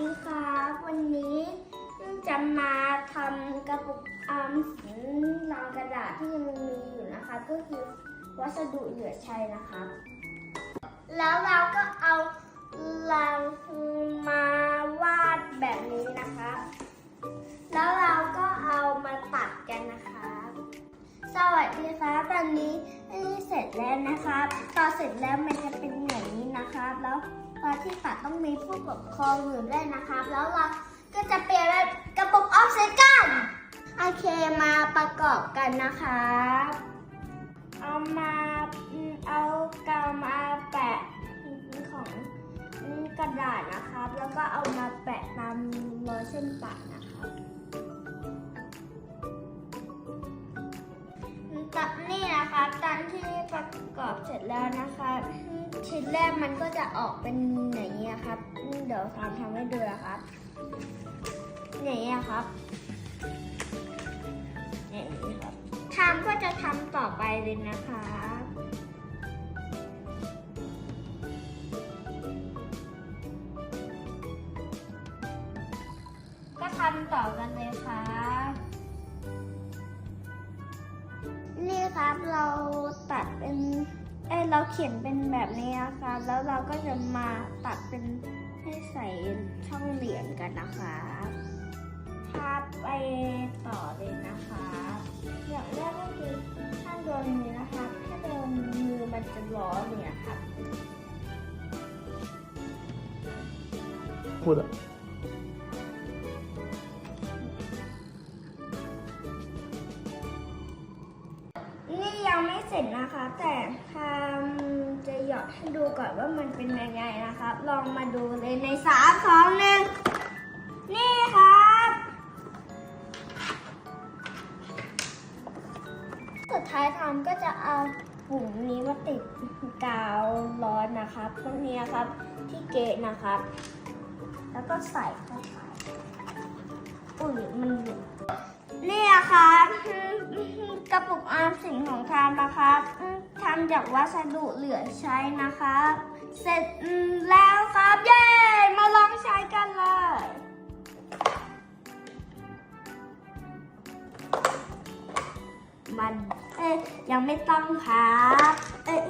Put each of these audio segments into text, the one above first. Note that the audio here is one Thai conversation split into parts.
ดีครับวันนี้จะมาทำกระปุกออมสินรางกระดาษที่ยังมีอยู่นะคะ ก็คือวัสดุเหลือใช้นะครับแล้วเราก็เอาลังมาวาดแบบนี้นะคะ แล้วเราก็เอามาตัดกันนะคะ สวัสดีครับตอนนี้เสร็จแล้วนะครับตอนเสร็จแล้วมันจะเป็นอย่างนี้นะครับแล้ว ตอนที่ตัดต้องมีผู้ปกครองอยู่ด้วยนะครับ แล้วเราก็จะเปลี่ยนเป็นกระปุกออฟเซกันโอเคมาประกอบกันนะครับ เอามาเอากาวมาแปะของกระดาษนะครับ แล้วก็เอามาแปะตามรอยเส้นปะนะครับตัดนี่นะคะตอนที่ประกอบเสร็จแล้วนะคะ ชิ้นแรกมันก็จะออกเป็นอย่างนี้ยครับ เดี๋ยวทำทำให้ดูนะครับอย่างนี้ยครับอย่างนี้ครับทำก็จะทำต่อไปเลยนะคะก็ทำต่อกันเลยค่ะ นี่ครับเราตัดเป็น เอ้ยเราเขียนเป็นแบบนี้นะคะ แล้วเราก็จะมาตัดเป็นให้ใส่ช่องเหรียญกันนะคะพาไปต่อเลยนะคะ อย่างแรกก็คือถ้าโดนมือนะคะถ้าโดนมือมันจะร้อนเนี่ยครับพูดอะ เสร็จนะคะ แต่ทำจะหยอดให้ดูก่อนว่ามันเป็นยังไงนะครับ ลองมาดูเลยในสามสองหนึ่งนี่ครับ สุดท้ายทำก็จะเอาปุ่มนี้มาติดกาวร้อนนะครับตรงนี้ครับที่เกะนะครับ แล้วก็ใส่เข้าไปอุ้ยมันหลุด อามสิ่งของทานนะครับทำจากวัสดุเหลือใช้นะครับ เสร็จแล้วครับ เย้ มาลองใช้กันเลยมันเอ๊ยยังไม่ต้องครับ เอ๊ะ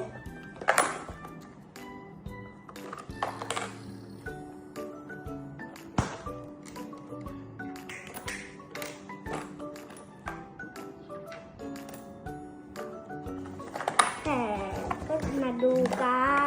แต่ก็มาดูกัน